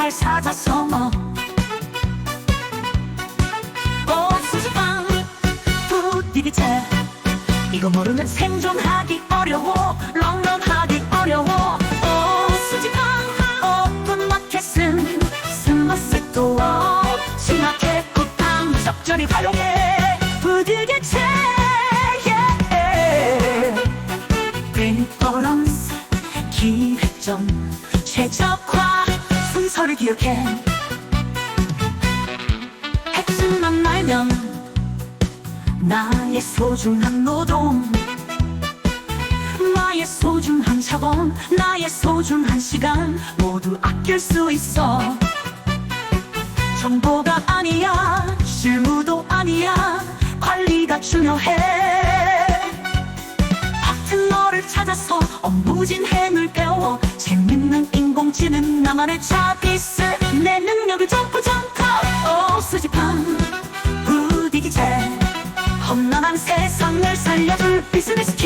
할 사자성어 오 수지방 부디기체 이거 모르면 생존하기 어려워. 런런하기 어려워. 오 수지방 오픈 마켓은 스머스도어 심하게 쿠팡 적절히 활용해. 부디기체 프리퍼런스 기획점 최적화 순서를 기억해. 핵심만 알면 나의 소중한 노동 나의 소중한 자본 나의 소중한 시간 모두 아낄 수 있어. 정보가 아니야 실무도 아니야 관리가 중요해 찾아서 업무진 행을 배워. 재밌는 인공지능 나만의 차비스. 내 능력을 점프 점프 오 수집한 부디기체. 험난한 세상을 살려줄 비즈니스